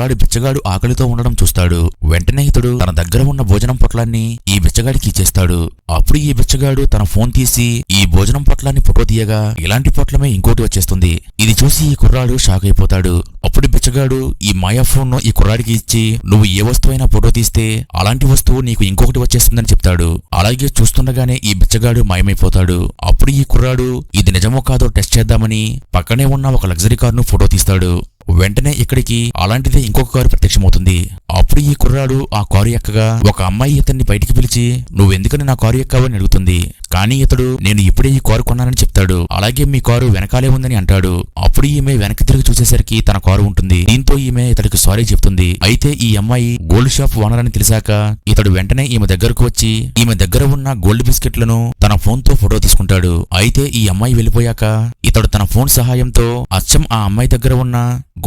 కుర్రాడి బిచ్చగాడు ఆకలితో ఉండడం చూస్తాడు. వెంటనే ఇతడు తన దగ్గర ఉన్న భోజనం పొట్లాన్ని ఈ బిచ్చగాడికి ఇచ్చేస్తాడు. అప్పుడు ఈ బిచ్చగాడు తన ఫోన్ తీసి ఈ భోజనం పొట్లాన్ని ఫోటో తీయగా ఇలాంటి పొట్లమే ఇంకోటి వచ్చేస్తుంది. ఇది చూసి ఈ కుర్రాడు షాక్ అయిపోతాడు. అప్పుడు బిచ్చగాడు ఈ మాయా ఫోన్ను ఈ కుర్రాడికి ఇచ్చి నువ్వు ఏ వస్తువైనా ఫోటో తీస్తే అలాంటి వస్తువు నీకు ఇంకొకటి వచ్చేస్తుందని చెప్తాడు. అలాగే చూస్తుండగానే ఈ బిచ్చగాడు మాయమైపోతాడు. అప్పుడు ఈ కుర్రాడు ఇది నిజమో కాదో టెస్ట్ చేద్దామని పక్కనే ఉన్న ఒక లగ్జరీ కార్ను ఫోటో తీస్తాడు. వెంటనే ఇక్కడికి అలాంటిదే ఇంకొక కారు ప్రత్యక్షమవుతుంది. అప్పుడు ఈ కుర్రాడు ఆ కారు ఎక్కగా? ఒక అమ్మాయి ఇతన్ని బయటికి పిలిచి నువ్వెందుకని నా కారు ఎక్కావని అడుగుతుంది. కానీ ఇతడు నేను ఇప్పుడే ఈ కారు కొన్నానని చెప్తాడు. అలాగే మీ కారు వెనకాలే ఉందని అంటాడు. అప్పుడు ఈమె వెనక్కి తిరిగి చూసేసరికి తన కారు ఉంటుంది. దీంతో ఈమె ఇతడికి సారీ చెప్తుంది. అయితే ఈ అమ్మాయి గోల్డ్ షాప్ ఓనర్ అని తెలిసాక ఇతడు వెంటనే ఈమె దగ్గరకు వచ్చి ఈమె దగ్గర ఉన్న గోల్డ్ బిస్కెట్లను తన ఫోన్తో ఫోటో తీసుకుంటాడు. అయితే ఈ అమ్మాయి వెళ్ళిపోయాక ఇతడు తన ఫోన్ సహాయంతో అచ్చం ఆ అమ్మాయి దగ్గర ఉన్న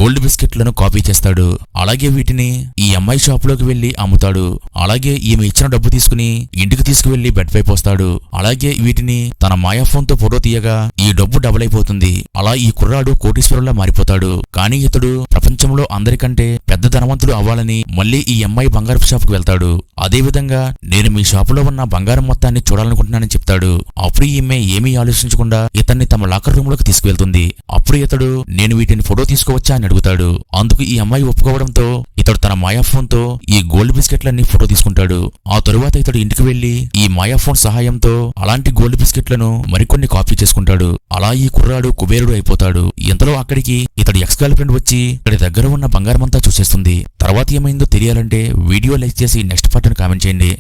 గోల్డ్ బిస్కెట్లను కాపీ చేస్తాడు. అలాగే వీటిని ఈ అమ్మాయి షాపులోకి వెళ్ళి అమ్ముతాడు. అలాగే ఈమె ఇచ్చిన డబ్బు తీసుకుని ఇంటికి తీసుకువెళ్ళి బెడ్ పై పోస్తాడు. అలాగే వీటిని తన మాయా ఫోన్తో ఫోటో తీయగా ఈ డబ్బు డబుల్ అయిపోతుంది. అలా ఈ కుర్రాడు కోటీశ్వరులా మారిపోతాడు. కానీ ఇతడు ప్రపంచంలో అందరికంటే పెద్ద ధనవంతుడు అవ్వాలని మళ్ళీ ఈ అమ్మాయి బంగారపు షాపుకు వెళ్తాడు. అదేవిధంగా నేను మీ షాపులో ఉన్న బంగారం మొత్తాన్ని చూడాలనుకుంటున్నానని చెప్తాడు. అప్పుడు ఈమె ఏమీ ఆలోచించకుండా ఇతన్ని తమ లాకర్ రూమ్లోకి తీసుకువెళ్తుంది. అప్పుడు ఇతడు నేను వీటిని ఫోటో తీసుకోవచ్చా? అని అడుగుతాడు. అందుకు ఈ అమ్మాయి ఒప్పుకోవడంతో ఇతడు తన మాయా ఫోన్తో ఈ గోల్డ్ బిస్కెట్లన్నీ ఫోటో తీసుకుంటాడు. ఆ తరువాత ఇతడు ఇంటికి వెళ్ళి ఈ మాయా ఫోన్ సహాయంతో అలాంటి గోల్డ్ బిస్కెట్లను మరికొన్ని కాపీ చేసుకుంటాడు. అలా ఈ కుర్రాడు కుబేరుడు అయిపోతాడు. ఇంతలో అక్కడికి ఇతడి ఎక్స్ గర్ల్ ఫ్రెండ్ వచ్చి ఇతడి దగ్గర ఉన్న బంగారమంతా చూసేస్తుంది. తర్వాత ఏమైందో తెలియాలంటే వీడియో లైక్ చేసి నెక్స్ట్ పార్ట్ కామెంట్ చేయండి.